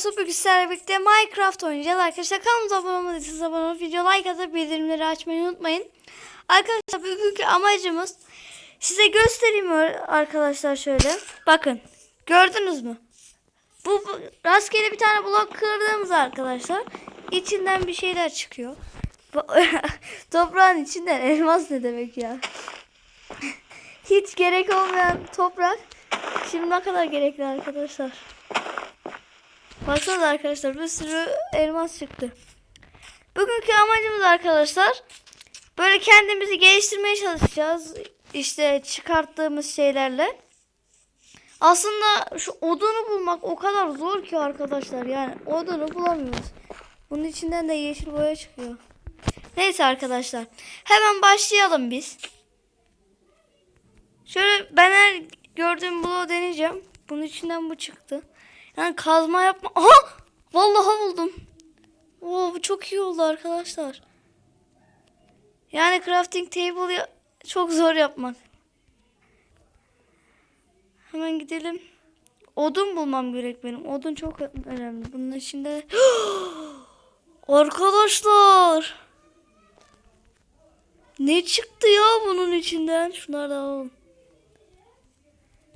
Su bugün sizlerle birlikte Minecraft oynayacağız arkadaşlar. Kanalımıza abone olmadıysanız abone olup video like atıp bildirimleri açmayı unutmayın. Arkadaşlar bugünkü amacımız size göstereyim arkadaşlar şöyle. Bakın gördünüz mü? Bu, bu rastgele bir tane blok kırdığımız arkadaşlar içinden bir şeyler çıkıyor. Toprağın içinden elmas ne demek ya? Hiç gerek olmayan toprak şimdi ne kadar gerekli arkadaşlar. Baksanıza arkadaşlar bir sürü elmas çıktı. Bugünkü amacımız arkadaşlar böyle kendimizi geliştirmeye çalışacağız. İşte çıkarttığımız şeylerle. Aslında şu odunu bulmak o kadar zor ki arkadaşlar. Yani odunu bulamıyoruz. Bunun içinden de yeşil boya çıkıyor. Neyse arkadaşlar. Hemen başlayalım biz. Şöyle ben her gördüğüm bloğu deneyeceğim. Bunun içinden bu çıktı. Yani kazma yapma. Aha! Vallahi buldum. Oo bu çok iyi oldu arkadaşlar. Yani crafting table ya- çok zor yapmak. Hemen gidelim. Odun bulmam gerek benim. Odun çok önemli. Bunun içinde Arkadaşlar. Ne çıktı ya bunun içinden? Şunları da alalım.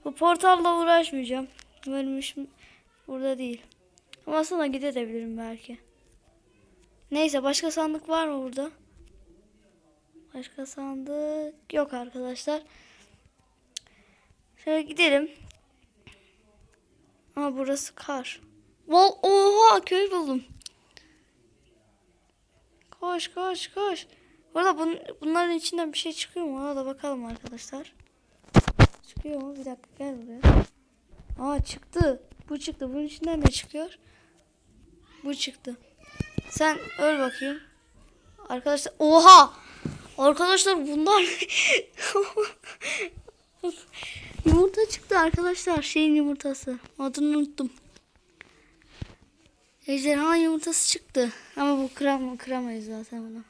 Bu portalla uğraşmayacağım. İşim burada değil. Ama sonra gidebilirim belki. Neyse başka sandık var mı burada? Başka sandık yok arkadaşlar. Şöyle gidelim. Aa burası kar. Vol oha köy buldum. Koş koş koş. Burada bun, bunların içinden bir şey çıkıyor mu? Ona da bakalım arkadaşlar. Çıkıyor mu? Bir dakika gel buraya. Aa çıktı. Bu çıktı. Bunun içinden ne çıkıyor? Bu çıktı. Sen öl bakayım. Arkadaşlar oha! Arkadaşlar bunlar Yumurta çıktı arkadaşlar. Şeyin yumurtası. Adını unuttum. Ejderha yumurtası çıktı. Ama bu kıram kıramayız zaten bunu.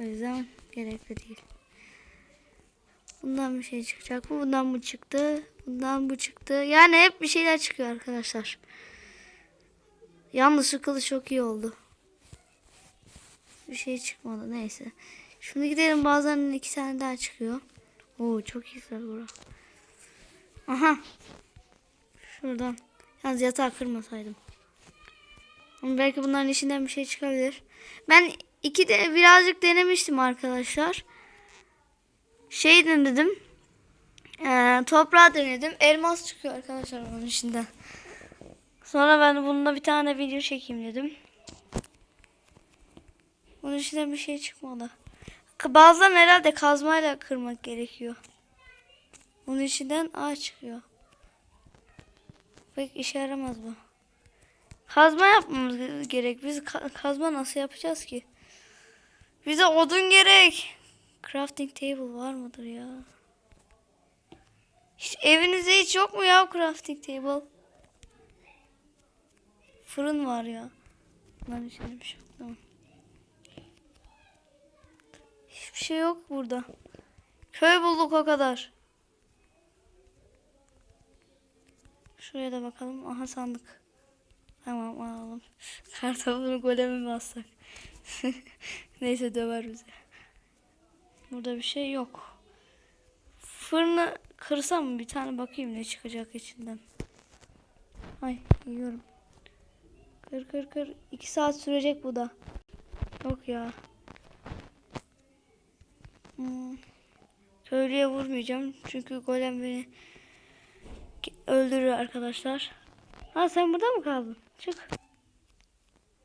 O yüzden gerekli değil. Bundan bir şey çıkacak mı? Bundan bu çıktı. Bundan bu çıktı. Yani hep bir şeyler çıkıyor arkadaşlar. Yalnız şu kılıç çok iyi oldu. Bir şey çıkmadı neyse. Şimdi gidelim bazen iki tane daha çıkıyor. Oo çok güzel bura. Aha. Şuradan. Yalnız yatağı kırmasaydım. Ama belki bunların içinden bir şey çıkabilir. Ben iki de birazcık denemiştim arkadaşlar. Şey denedim. Ee, toprağı denedim. Elmas çıkıyor arkadaşlar onun içinden. Sonra ben bununla bir tane video çekeyim dedim. Bunun içinden bir şey çıkmadı. Bazen herhalde kazmayla kırmak gerekiyor. Bunun içinden ağaç çıkıyor. Pek işe yaramaz bu. Kazma yapmamız gerek. Biz ka- kazma nasıl yapacağız ki? Bize odun gerek. Crafting table var mıdır ya? Evinizde hiç yok mu ya crafting table? Fırın var ya. Bunların içinde bir şey yok. Tamam. Hiçbir şey yok burada. Köy bulduk o kadar. Şuraya da bakalım. Aha sandık. Tamam alalım. Kartopunu goleme mi alsak? Neyse döver bizi. Burada bir şey yok. Fırını kırsam? Bir tane bakayım ne çıkacak içinden. Ay yiyorum. Kır kır kır. İki saat sürecek bu da. Yok ya. Hmm. Köylüye vurmayacağım. Çünkü golem beni öldürür arkadaşlar. Ha sen burada mı kaldın? Çık.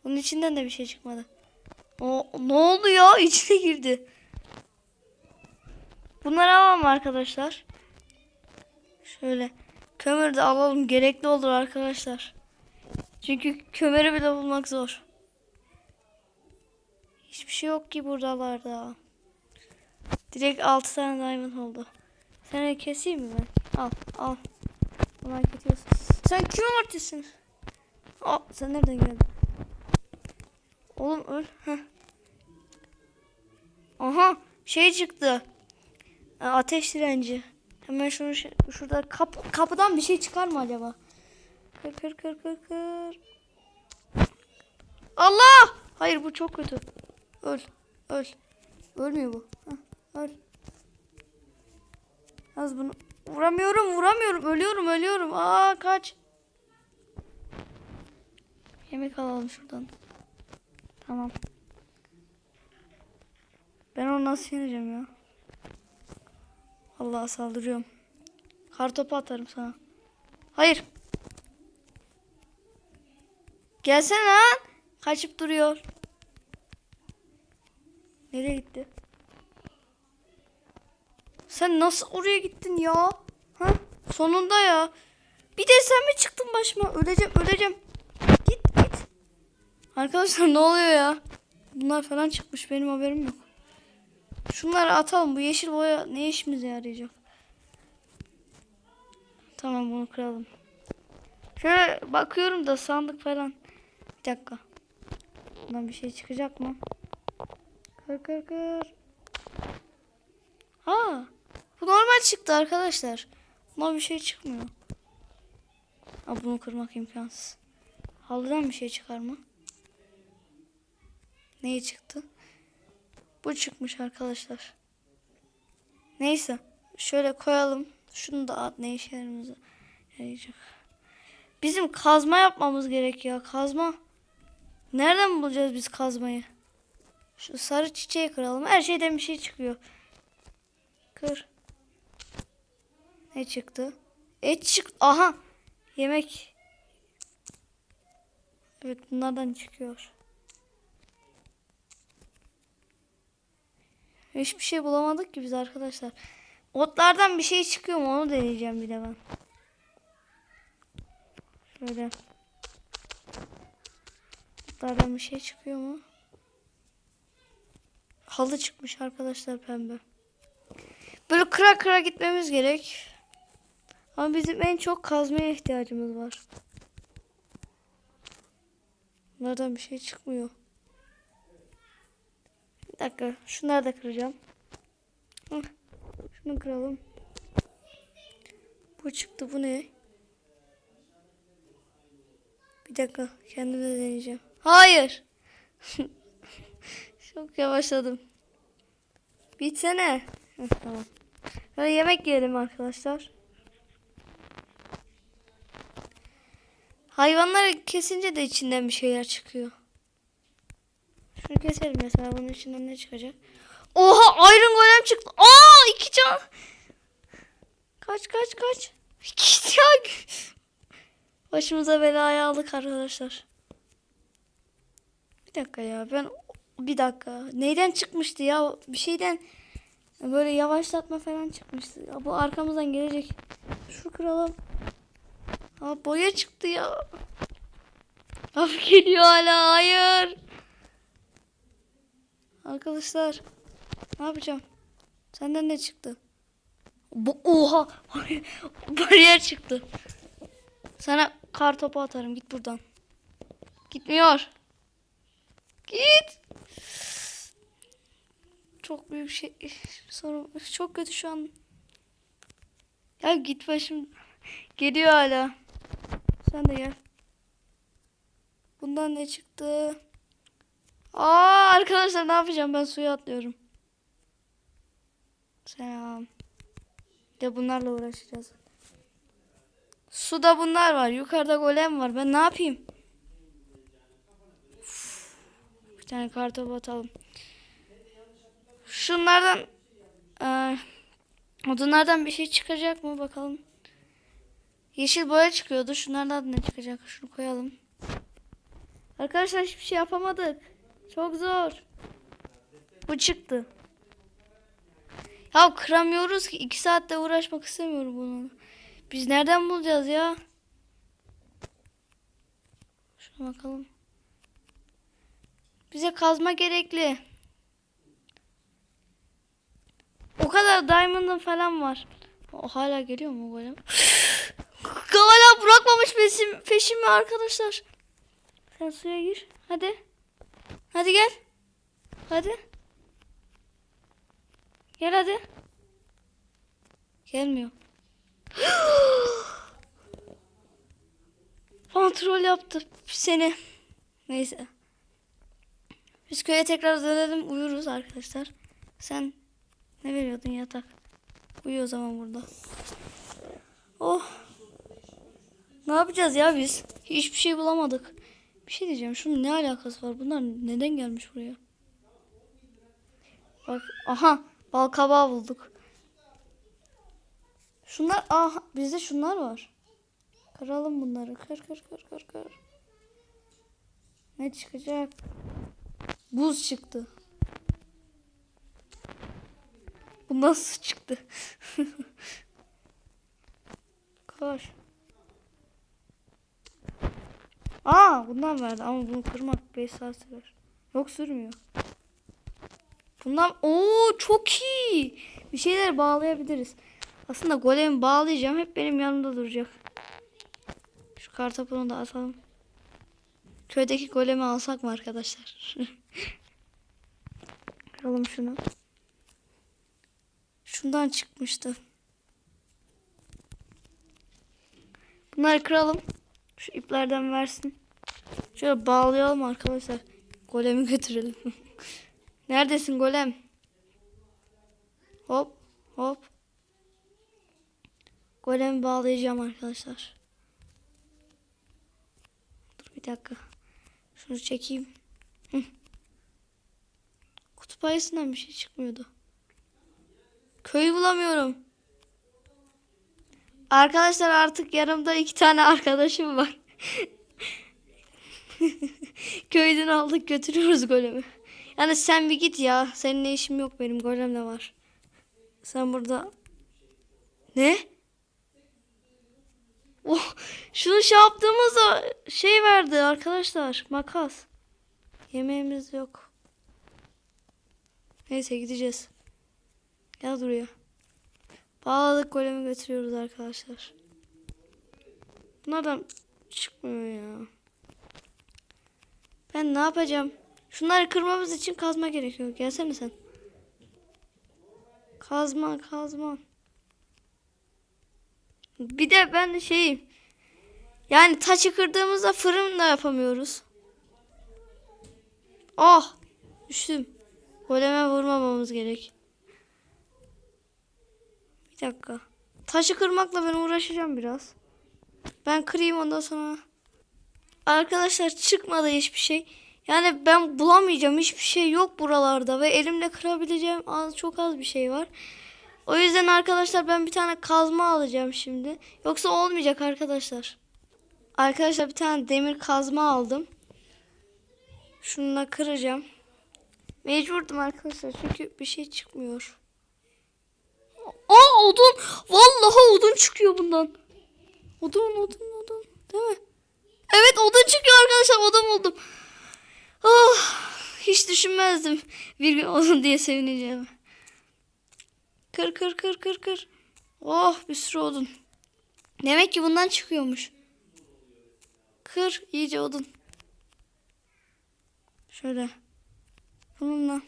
Bunun içinden de bir şey çıkmadı. O ne oldu ya? İçine girdi. Bunları alalım arkadaşlar. Şöyle kömür de alalım. Gerekli olur arkadaşlar. Çünkü kömürü bile bulmak zor. Hiçbir şey yok ki buralarda. Direkt 6 tane diamond oldu. Seni keseyim mi ben? Al al. Merak ediyorsun. Sen kim artısın? Aa, sen nereden geldin? Oğlum öl. Heh. Aha şey çıktı. Ateş direnci. Hemen şunu şurada kapı, kapıdan bir şey çıkar mı acaba? Kır kır kır kır kır. Allah! Hayır bu çok kötü. Öl. Öl. Ölmüyor bu. Heh, öl. Az bunu vuramıyorum, vuramıyorum. Ölüyorum, ölüyorum. Aa kaç. Yemek alalım şuradan. Tamam. Ben onu nasıl yeneceğim ya? Allah'a saldırıyorum. Kartopu atarım sana. Hayır. Gelsene lan. Kaçıp duruyor. Nereye gitti? Sen nasıl oraya gittin ya? Ha? Sonunda ya. Bir de sen mi çıktın başıma? Öleceğim, öleceğim. Git, git. Arkadaşlar ne oluyor ya? Bunlar falan çıkmış. Benim haberim yok. Şunları atalım. Bu yeşil boya ne işimize yarayacak? Tamam bunu kıralım. Şöyle bakıyorum da sandık falan. Bir dakika. Bundan bir şey çıkacak mı? Kır kır kır. Aa, bu normal çıktı arkadaşlar. Bundan bir şey çıkmıyor. Aa, bunu kırmak imkansız. Halıdan bir şey çıkar mı? Neye çıktı? Bu çıkmış arkadaşlar. Neyse. Şöyle koyalım. Şunu da at ne işe yarayacak. Bizim kazma yapmamız gerekiyor. Kazma. Nereden bulacağız biz kazmayı? Şu sarı çiçeği kıralım. Her şeyden bir şey çıkıyor. Kır. Ne çıktı? Et çıktı. Aha. Yemek. Evet bunlardan çıkıyor. Hiçbir şey bulamadık ki biz arkadaşlar. Otlardan bir şey çıkıyor mu onu deneyeceğim bir de ben. Şöyle. Otlardan bir şey çıkıyor mu? Halı çıkmış arkadaşlar pembe. Böyle kıra kıra gitmemiz gerek. Ama bizim en çok kazmaya ihtiyacımız var. Bunlardan bir şey çıkmıyor. Dakika. Şunları da kıracağım. Şunu kıralım. Bu çıktı. Bu ne? Bir dakika. Kendime de deneyeceğim. Hayır. Çok yavaşladım. Bitsene. Tamam. Böyle yemek yiyelim arkadaşlar. Hayvanları kesince de içinden bir şeyler çıkıyor. Keselim mesela bunun içinden ne çıkacak? Oha Iron Golem çıktı. Aa iki can. Kaç kaç kaç. İki can. Başımıza belaya aldık arkadaşlar. Bir dakika ya ben bir dakika. Neyden çıkmıştı ya? Bir şeyden böyle yavaşlatma falan çıkmıştı. Ya bu arkamızdan gelecek. Şu kıralım. Ha boya çıktı ya. Af geliyor hala. Hayır. Arkadaşlar. Ne yapacağım? Senden ne çıktı? Bu, oha. Bariyer çıktı. Sana kar topu atarım. Git buradan. Gitmiyor. Git. Çok büyük şey sorun. Çok kötü şu an. Ya git başım. Geliyor hala. Sen de gel. Bundan ne çıktı? Aa arkadaşlar ne yapacağım ben suya atlıyorum. Selam. De bunlarla uğraşacağız. Suda bunlar var. Yukarıda golem var. Ben ne yapayım? Uf, bir tane kartopu atalım. Şunlardan e, odunlardan bir şey çıkacak mı bakalım. Yeşil boya çıkıyordu. Şunlardan ne çıkacak? Şunu koyalım. Arkadaşlar hiçbir şey yapamadık. Çok zor. Bu çıktı. Ya kıramıyoruz ki. iki saatte uğraşmak istemiyorum bunu. Biz nereden bulacağız ya? Şuna bakalım. Bize kazma gerekli. O kadar diamond'ın falan var. O hala geliyor mu golem? hala bırakmamış peşim, peşimi arkadaşlar. Sen suya gir. Hadi. Hadi gel. Hadi. Gel hadi. Gelmiyor. Kontrol yaptı seni. Neyse. Biz köye tekrar dönelim uyuruz arkadaşlar. Sen ne veriyordun yatak? Uyu o zaman burada. Oh. Ne yapacağız ya biz? Hiçbir şey bulamadık. Bir şey diyeceğim. Şunun ne alakası var? Bunlar neden gelmiş buraya? Bak aha bal kabağı bulduk. Şunlar aha bizde şunlar var. Kıralım bunları. Kır kır kır kır kır. Ne çıkacak? Buz çıktı. Bu nasıl çıktı? Koş. Aa bundan verdi ama bunu kırmak 5 saat sürer. Yok sürmüyor. Bundan ooo çok iyi. Bir şeyler bağlayabiliriz. Aslında golemi bağlayacağım. Hep benim yanımda duracak. Şu kartopunu da atalım. Köydeki golemi alsak mı arkadaşlar? Kıralım şunu. Şundan çıkmıştı. Bunları kıralım. Şu iplerden versin. Şöyle bağlayalım arkadaşlar. Golemi götürelim. Neredesin golem? Hop hop. Golemi bağlayacağım arkadaşlar. Dur bir dakika. Şunu çekeyim. Kutup ayısından bir şey çıkmıyordu. Köyü bulamıyorum. Arkadaşlar artık yanımda iki tane arkadaşım var. Köyden aldık götürüyoruz golemi. Yani sen bir git ya. Seninle işim yok benim golemle var. Sen burada... Ne? Oh, şunu şey yaptığımızda şey verdi arkadaşlar. Makas. Yemeğimiz yok. Neyse gideceğiz. Gel buraya. Bağladık golemi götürüyoruz arkadaşlar. Bunlardan çıkmıyor ya. Ben ne yapacağım? Şunları kırmamız için kazma gerekiyor. Gelsene sen. Kazma kazma. Bir de ben şeyim. Yani taşı kırdığımızda fırın da yapamıyoruz. Ah! Düştüm. Goleme vurmamamız gerek. Bir dakika. Taşı kırmakla ben uğraşacağım biraz. Ben kırayım ondan sonra. Arkadaşlar çıkmadı hiçbir şey. Yani ben bulamayacağım. Hiçbir şey yok buralarda ve elimle kırabileceğim az çok az bir şey var. O yüzden arkadaşlar ben bir tane kazma alacağım şimdi. Yoksa olmayacak arkadaşlar. Arkadaşlar bir tane demir kazma aldım. Şununla kıracağım. Mecburdum arkadaşlar çünkü bir şey çıkmıyor. Aa odun. Vallahi odun çıkıyor bundan. Odun odun odun. Değil mi? Evet odun çıkıyor arkadaşlar odun buldum. Oh, hiç düşünmezdim bir gün odun diye sevineceğim. Kır kır kır kır kır. Oh bir sürü odun. Demek ki bundan çıkıyormuş. Kır iyice odun. Şöyle. Bununla.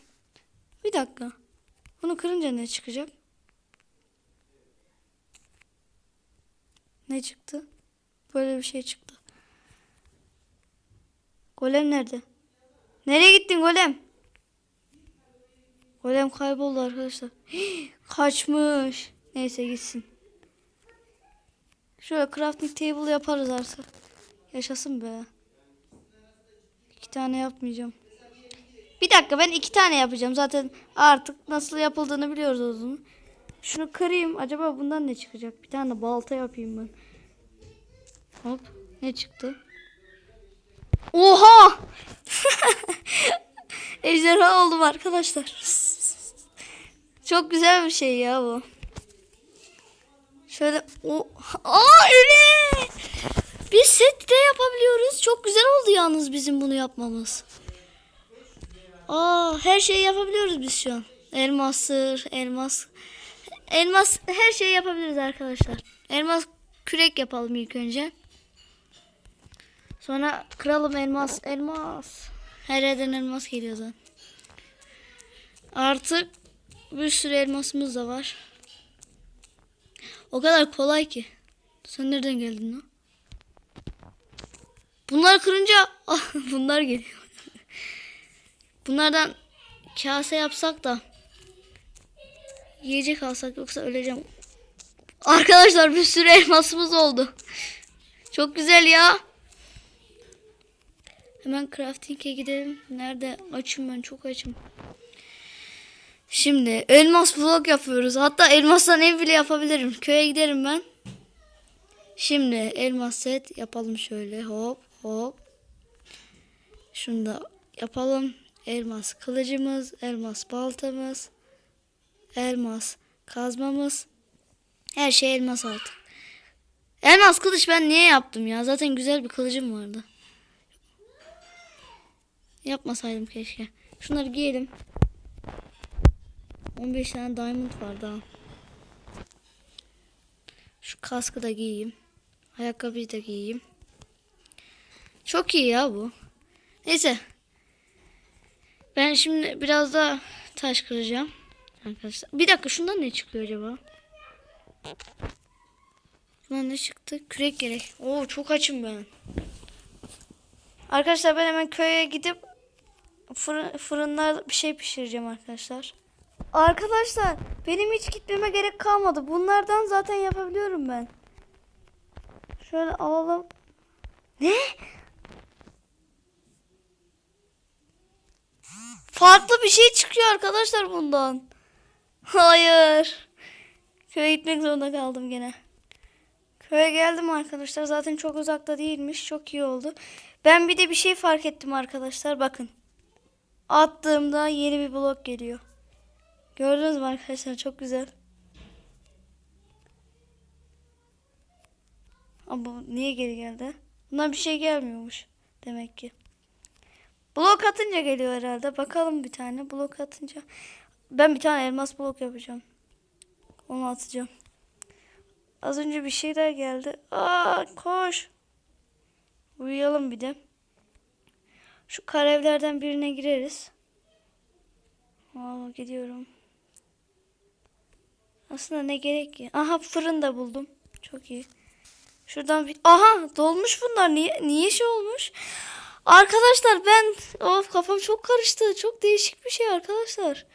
Bir dakika. Bunu kırınca ne çıkacak? Ne çıktı? Böyle bir şey çıktı. Golem nerede? Nereye gittin golem? Golem kayboldu arkadaşlar. Hii, kaçmış. Neyse gitsin. Şöyle crafting table yaparız artık. Yaşasın be. İki tane yapmayacağım. Bir dakika ben iki tane yapacağım. Zaten artık nasıl yapıldığını biliyoruz o zaman. Şunu kırayım. Acaba bundan ne çıkacak? Bir tane balta yapayım ben. Hop. Ne çıktı? Oha! Ejderha oldum arkadaşlar. Çok güzel bir şey ya bu. Şöyle o Aa öyle. Biz set de yapabiliyoruz. Çok güzel oldu yalnız bizim bunu yapmamız. Aa her şeyi yapabiliyoruz biz şu an. Elmasır, elmas. Elmas her şeyi yapabiliriz arkadaşlar. Elmas kürek yapalım ilk önce. Sonra kıralım elmas, elmas. Her yerden elmas geliyor zaten. Artık bir sürü elmasımız da var. O kadar kolay ki. Sen nereden geldin lan? Bunlar kırınca bunlar geliyor. Bunlardan kase yapsak da yiyecek alsak yoksa öleceğim. Arkadaşlar bir sürü elmasımız oldu. Çok güzel ya. Hemen crafting'e gidelim. Nerede? Açım ben çok açım. Şimdi elmas blok yapıyoruz. Hatta elmastan ev bile yapabilirim. Köye giderim ben. Şimdi elmas set yapalım şöyle. Hop hop. Şunu da yapalım. Elmas kılıcımız, elmas baltamız, elmas kazmamız. Her şey elmas artık. Elmas kılıç ben niye yaptım ya? Zaten güzel bir kılıcım vardı. Yapmasaydım keşke. Şunları giyelim. 15 tane diamond var daha. Şu kaskı da giyeyim. Ayakkabıyı da giyeyim. Çok iyi ya bu. Neyse. Ben şimdi biraz daha taş kıracağım. Arkadaşlar. Bir dakika şundan ne çıkıyor acaba? Bundan ne çıktı? Kürek gerek. Oo çok açım ben. Arkadaşlar ben hemen köye gidip fırın, fırında bir şey pişireceğim arkadaşlar. Arkadaşlar benim hiç gitmeme gerek kalmadı. Bunlardan zaten yapabiliyorum ben. Şöyle alalım. Ne? Farklı bir şey çıkıyor arkadaşlar bundan. Hayır. Köye gitmek zorunda kaldım gene. Köye geldim arkadaşlar. Zaten çok uzakta değilmiş. Çok iyi oldu. Ben bir de bir şey fark ettim arkadaşlar. Bakın. Attığımda yeni bir blok geliyor. Gördünüz mü arkadaşlar? Çok güzel. Ama niye geri geldi? Bundan bir şey gelmiyormuş. Demek ki. Blok atınca geliyor herhalde. Bakalım bir tane. Blok atınca. Ben bir tane elmas blok yapacağım. Onu atacağım. Az önce bir şeyler geldi. Aa koş. Uyuyalım bir de. Şu karevlerden birine gireriz. Aa, gidiyorum. Aslında ne gerek ki? Aha fırın da buldum. Çok iyi. Şuradan bir... Aha dolmuş bunlar. Niye, niye şey olmuş? Arkadaşlar ben... Of kafam çok karıştı. Çok değişik bir şey arkadaşlar.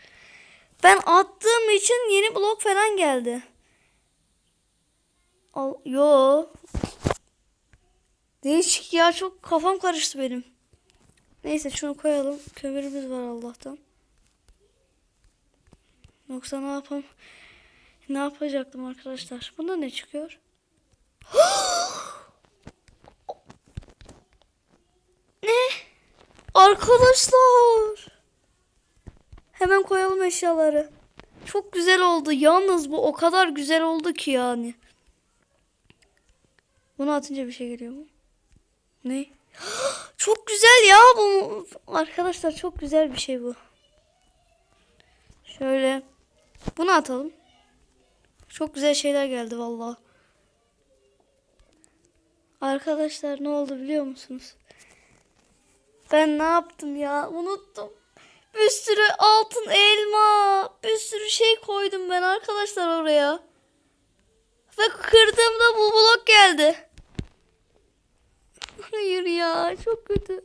Ben attığım için yeni blok falan geldi. Al, yo. Değişik ya çok kafam karıştı benim. Neyse şunu koyalım. Kömürümüz var Allah'tan. Yoksa ne yapam? Ne yapacaktım arkadaşlar? Bunda ne çıkıyor? ne? Arkadaşlar. Hemen koyalım eşyaları. Çok güzel oldu. Yalnız bu o kadar güzel oldu ki yani. Bunu atınca bir şey geliyor mu? Ne? Çok güzel ya bu. Arkadaşlar çok güzel bir şey bu. Şöyle. Bunu atalım. Çok güzel şeyler geldi vallahi. Arkadaşlar ne oldu biliyor musunuz? Ben ne yaptım ya? Unuttum. Bir sürü altın elma, bir sürü şey koydum ben arkadaşlar oraya. Ve kırdığımda bu blok geldi. Hayır ya çok kötü.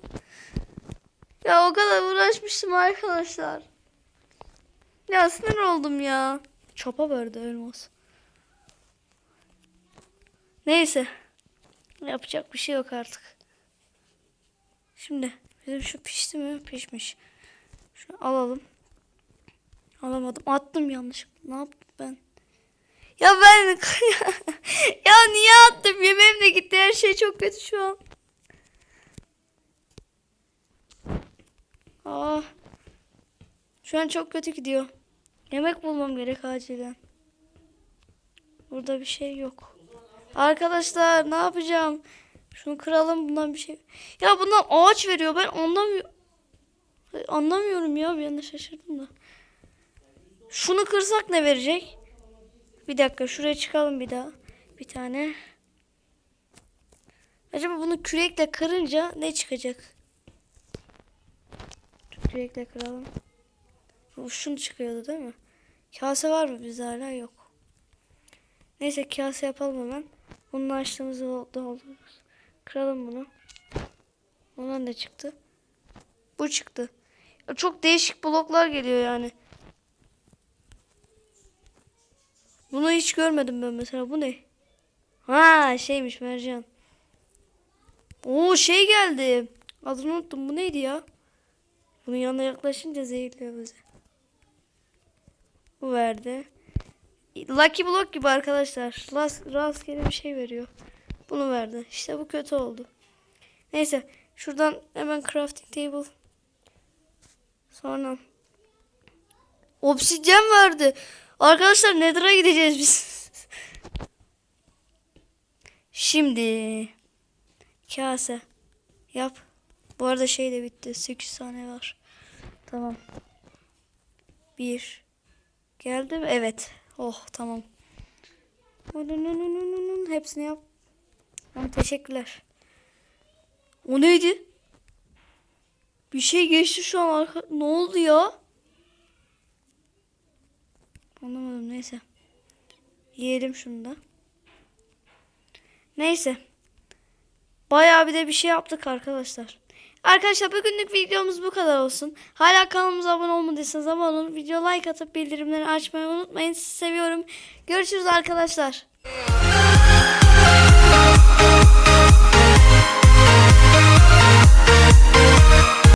Ya o kadar uğraşmıştım arkadaşlar. Ya sinir oldum ya. Çapa verdi elmas. Neyse. Yapacak bir şey yok artık. Şimdi bizim şu pişti mi? Pişmiş. Şunu alalım. Alamadım. Attım yanlışlıkla. Ne yaptım ben? Ya ben ya niye attım? Yemeğim de gitti. Her şey çok kötü şu an. Ah. Şu an çok kötü gidiyor. Yemek bulmam gerek acilen. Burada bir şey yok. Arkadaşlar ne yapacağım? Şunu kıralım bundan bir şey. Ya bundan ağaç veriyor. Ben anlamıyorum. Anlamıyorum ya bir anda şaşırdım da. Şunu kırsak ne verecek? Bir dakika şuraya çıkalım bir daha. Bir tane. Acaba bunu kürekle kırınca ne çıkacak? Kürekle kıralım. Şunu çıkıyordu değil mi? Kase var mı bizde hala yok. Neyse kase yapalım hemen. Bunu açtığımızı doldururuz. Kıralım bunu. Ondan da çıktı. Bu çıktı. Çok değişik bloklar geliyor yani. Bunu hiç görmedim ben mesela. Bu ne? Ha şeymiş mercan. Oo şey geldi. Adını unuttum. Bu neydi ya? Bunun yanına yaklaşınca zehirliyor bizi. Bu verdi. Lucky Block gibi arkadaşlar. Rast, rastgele bir şey veriyor. Bunu verdi. İşte bu kötü oldu. Neyse. Şuradan hemen crafting table. Sonra. Obsidyen verdi. Arkadaşlar Nether'a gideceğiz biz. Şimdi. Kase. Yap. Bu arada şey de bitti. 8 saniye var. Tamam. Bir. Geldi mi? Evet. Oh tamam. Hepsini yap. Tamam teşekkürler. O neydi? Bir şey geçti şu an arka... Ne oldu ya? Anlamadım neyse. Yiyelim şunu da. Neyse. Bayağı bir de bir şey yaptık arkadaşlar. Arkadaşlar bugünlük videomuz bu kadar olsun. Hala kanalımıza abone olmadıysanız abone olun. Video like atıp bildirimleri açmayı unutmayın. Sizi seviyorum. Görüşürüz arkadaşlar.